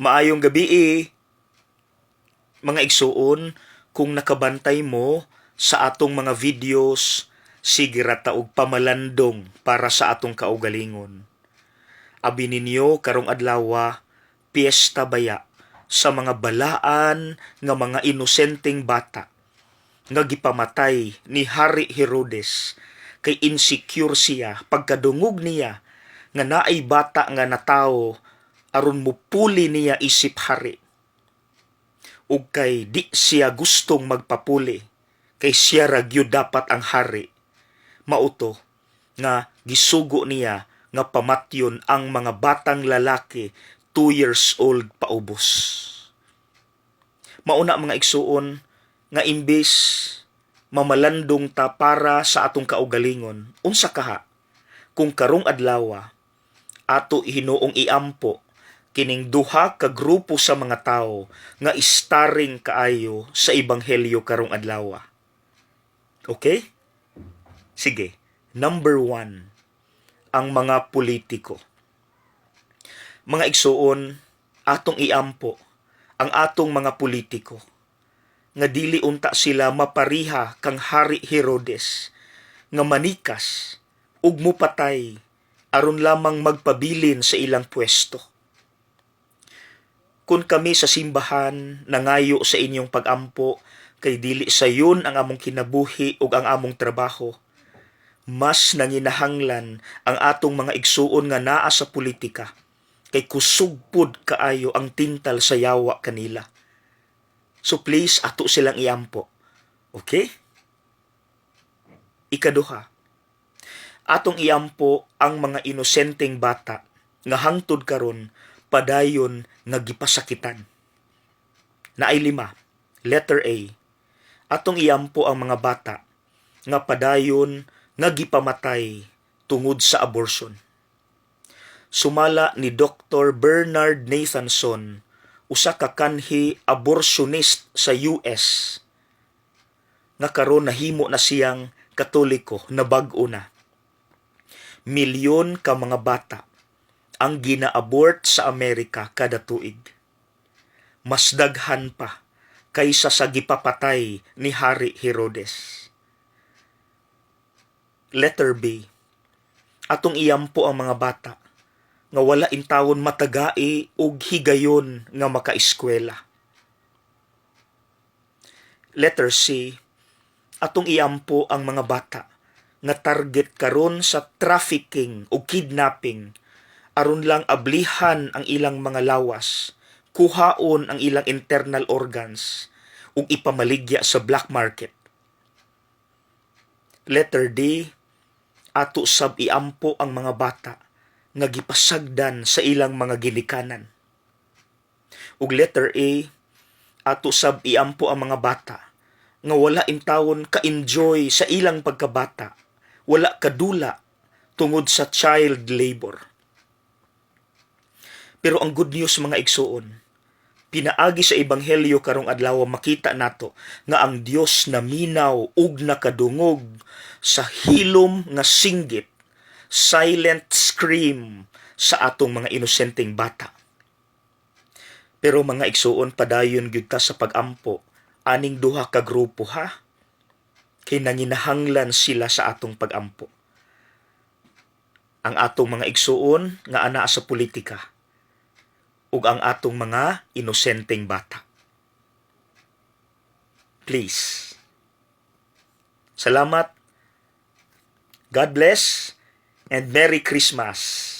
Maayong gabi eh. Mga igsuon, kung nakabantay mo sa atong mga videos, sige rata og pamalandong para sa atong kaugalingon. Abi ninyo karong adlaw piyesta baya sa mga balaan nga mga inosenteng bata nga gipamatay ni Hari Herodes kay insecure siya pagkadungog niya nga naay bata nga natawo aron mupuli niya isip hari. Ug kay di siya gustong magpapuli kay siya ra gyud dapat ang hari. Mauto nga gisugo niya nga pamatyon ang mga batang lalaki 2 years old paubos. Mauna mga igsuon nga imbes mamalandong ta para sa atong kaugalingon unsa kaha kung karong adlaw ato hinuong iampo kining duha ka grupo sa mga tawo nga istaring kaayo sa ebanghelyo karong adlaw. Okay? Sige. Number one, ang mga politiko. Mga igsuon, atong iampo ang atong mga politiko nga dili unta sila mapariha kang Hari Herodes nga manikas ug mupatay aron lamang magpabilin sa ilang pwesto. Kung kami sa simbahan nangayo sa inyong pagampo kay dili sa yun ang among kinabuhi ug ang among trabaho, mas nanginahanglan ang atong mga igsuon nga naa sa politika kay kusugpod kaayo ang tintal sa yawa kanila. So please ato silang iampo. Okay? Ikaduha, atong iampo ang mga inosenteng bata nga hangtod karon padayon nga gipasakitan. Naay lima, letter A. Atong iampo ang mga bata nga padayon nga gipamatay tungod sa abortion. Sumala ni Dr. Bernard Nathanson, usa ka kanhi abortionist sa US, nga karon nahimo na siyang katoliko na bag-o na. Milyon ka mga bata ang gina-abort sa Amerika kada tuig. Mas daghan pa kaysa sa gipapatay ni Hari Herodes. Letter B. Atong iyampo ang mga bata nga wala intawon matagai ug higayon nga makaeskwela. Letter C. Atong iampo ang mga bata nga target karon sa trafficking o kidnapping aron lang ablihan ang ilang mga lawas, kuhaon ang ilang internal organs ug ipamaligya sa black market. Letter D, ato sab iampo ang mga bata nga gipasagdan sa ilang mga ginikanan. Ug letter A, ato sab iampo ang mga bata nga wala intawon ka-enjoy sa ilang pagkabata, wala kadula tungod sa child labor. Pero ang good news mga igsuon, pinaagi sa ebanghelyo karong adlaw makita nato nga ang Dios na minaw ug nakadungog sa hilom nga singgit silent scream sa atong mga inosenteng bata. Pero mga igsuon padayon gyud ta sa pagampo aning duha ka grupo ha kay nanginahanglan sila sa atong pagampo. Ang atong mga igsuon nga ana sa politika ug ang atong mga inosenteng bata. Please. Salamat. God bless and Merry Christmas.